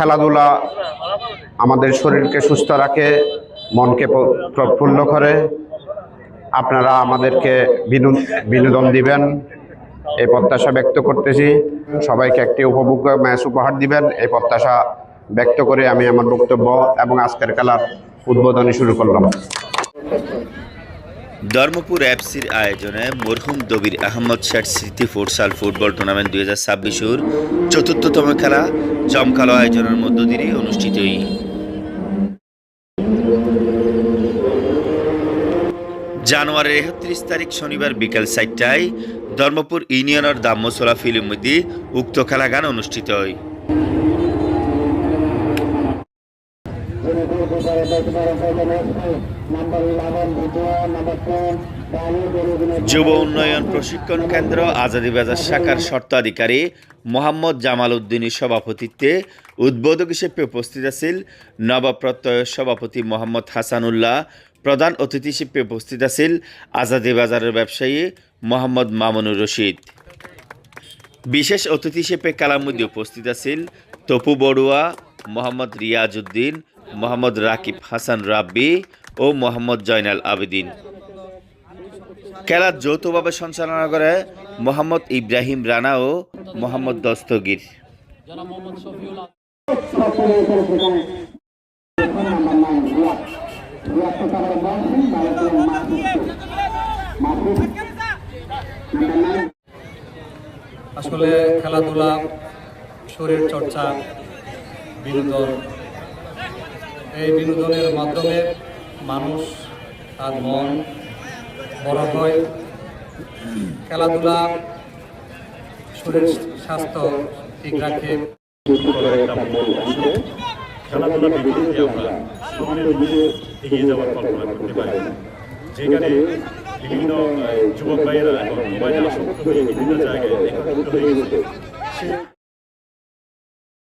খেলাধুলা আমাদের শরীরকে সুস্থ রাখে, মনকে প্রফুল্ল করে। আপনারা আমাদেরকে বিনো- বিনোদন দিবেন। এই প্রত্যাশা ব্যক্ত করতেছি। সবাইকে একটি উপভোগ্য ম্যাচ উপহার দিবেন। এই প্রত্যাশা ব্যক্ত করে আমি আমার বক্তব্য এবং আজকের খেলার উদ্বোধনী শুরু করলাম। ধর্মপুর এফসির আয়োজনে মরহুম দবির আহমদ শেঠ স্মৃতি ফুটসাল ফুটবল টুর্নামেন্ট দুই হাজার ছাব্বিশের চতুর্থতম খেলা জমকালো আয়োজনের মধ্য দিয়ে অনুষ্ঠিতই জানুয়ারির একত্রিশ তারিখ শনিবার বিকেল চারটায় ধর্মপুর ইউনিয়নের দাম্মসোলা ফিল্ম মধ্যে উক্ত খেলা গান অনুষ্ঠিত হয়। যুব উন্নয়ন প্রশিক্ষণ কেন্দ্র, আজাদি বাজার শাখার শর্তাধিকারী মোহাম্মদ জামাল উদ্দিনের সভাপতিত্বে উদ্বোধক হিসেবে উপস্থিত আছেন নবপ্রত্যয় সভাপতি মোহাম্মদ হাসানুল্লাহ, প্রধান অতিথি হিসেবে উপস্থিত আছেন আজাদি বাজারের ব্যবসায়ী মোহাম্মদ মামুনুর রশিদ। বিশেষ অতিথি হিসেবে কালার মধ্যে উপস্থিত আছেন তপু বড়ুয়া, মোহাম্মদ রিয়াজউদ্দিন মোহাম্মদ রাকিব হাসান রাব্বি ও মোহাম্মদ জয়নাল আবেদিন। খেলা যৌথভাবে সঞ্চালনা করে মোহাম্মদ ইব্রাহিম রানা ও মোহাম্মদ দস্তগীর। আসলে খেলাধুলা, শরীর চর্চা, বিনোদন এই বিনোদনের মাধ্যমে মানুষ তার মন বড় হয় খেলাধুলা শরীর স্বাস্থ্য ঠিক রাখে দিকে এগিয়ে যাওয়ার যেখানে বিভিন্ন যুবক ভাইয়েরা এখন হয়ে বিভিন্ন জায়গায় হয়ে